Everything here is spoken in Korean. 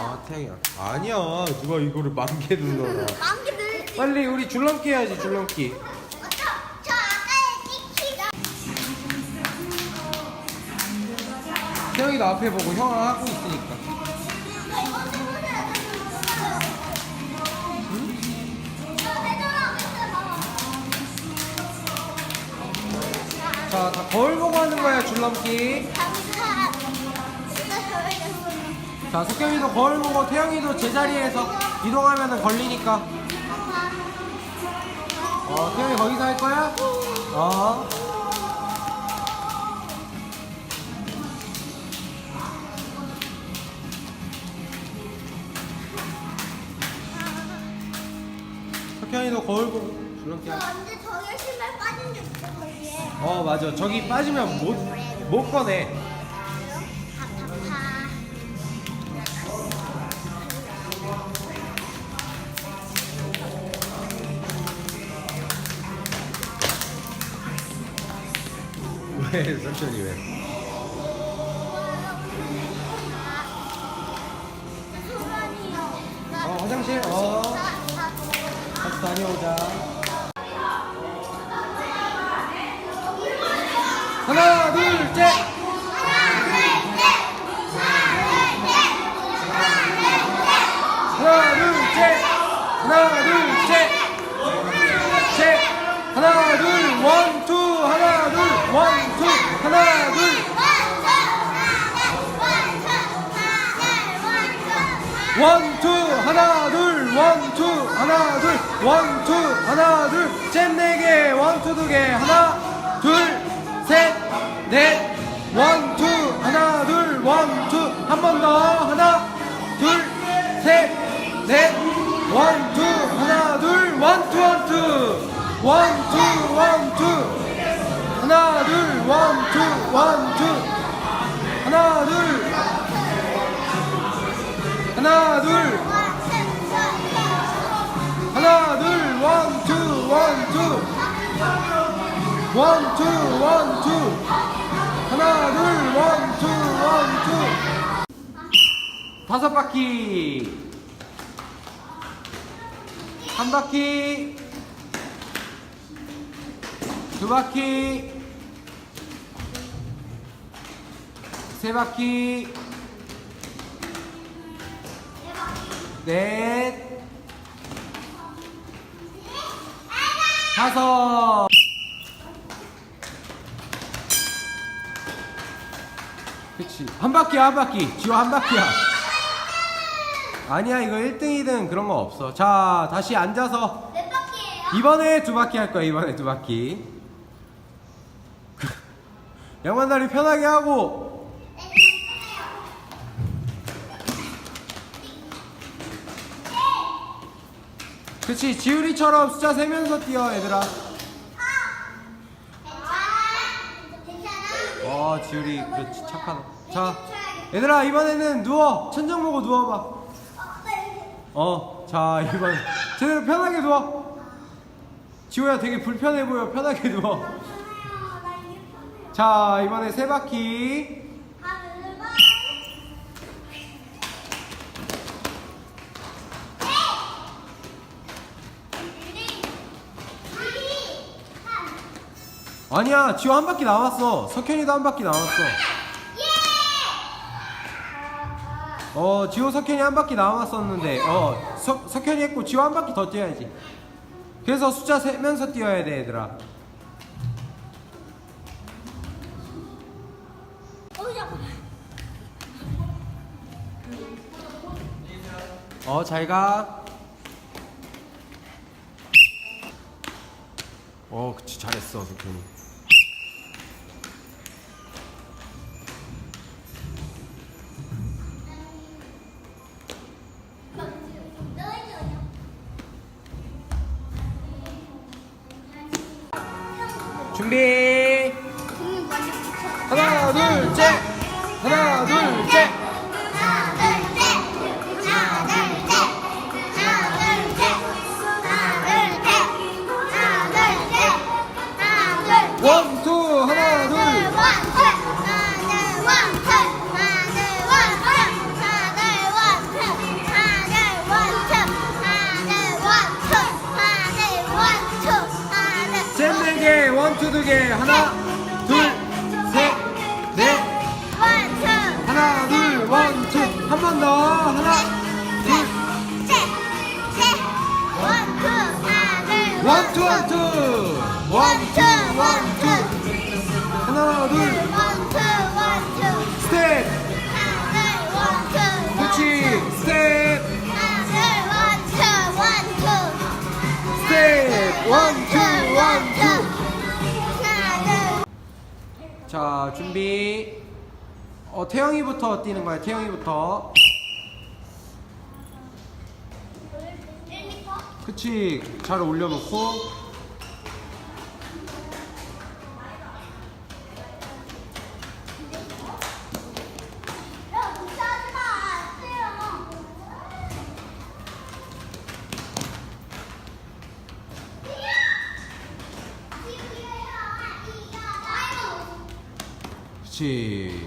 아 태양이야. 아니야. 누가 이거를 만개 눌러라 만개 늘지. 빨리 우리 줄넘기 해야지 줄넘기. 저, 저 아까 찍히다. 태양이도 앞에 보고 형 하고 있으니까. 자 다 거울 보고 하는 거야 줄넘기 자 석경이도 거울 보고 태영이도 제자리에서 이동하면 걸리니까. 어 태영이 거기서 할 거야? 어. 석경이도 거울 보고 줄넘기 할 언제 저기 신발 빠진 게 있어 거기에. 어 맞아. 저기 빠지면 못, 못 꺼내 왜? 삼촌이 왜? 어, 화장실? 어. 같이 다녀오자. 하나 둘 셋! 하나 둘 셋! 하나 둘 셋! 셋! 하나 둘 원투 하나 둘 원투 하나 둘 원투 하나 둘 원투 하나 둘 원투 하나 둘셋 네개 원투 두 개 하나 둘 셋 넷 원투 하나 둘 원투 한 번 더 하나 둘 셋 넷 원투 하나 둘 원투 원투 원투 원투 하나 둘 원투 원투 하나 둘 하나 둘. 하나 둘 원투 원투. 원투 원투. 하나 둘 원투 원투. 다섯 바퀴. 한 바퀴. 두 바퀴. 세 바퀴 넷. 다섯. 그치. 한 바퀴야 한 바퀴. 지호 한 바퀴야. 아니야 이거 1등 2등 그런 거 없어. 자 다시 앉아서. 몇 바퀴예요? 이번에 두 바퀴 할 거야 이번에 두 바퀴. 양반 다리 편하게 하고 그치 지우리처럼 숫자 세면서 뛰어 얘들아? 와 지우리 그렇지 착하다. 자 얘들아 이번에는 누워. 천장 보고 누워봐. 어자 이번. 제대로 편하게 누워. 지호야 되게 불편해 보여. 편하게 누워. 자 이번에 세 바퀴 아니야 지호 한 바퀴 남았어. 석현이도 한 바퀴 남았어. 어 지호 석현이 한 바퀴 남았었는데 어 석, 석현이 했고 지호 한 바퀴 더 뛰어야지. 그래서 숫자 세면서 뛰어야 돼 얘들아. 어 잘가. 어 그치 잘했어 석현이 하나 둘셋. 하나 둘셋 원투 하나 둘 젠 4개 원투 2개 하나. 자 준비. 어, 태영이부터 뛰는 거야 태영이부터. 그치 잘 올려놓고. 그렇지.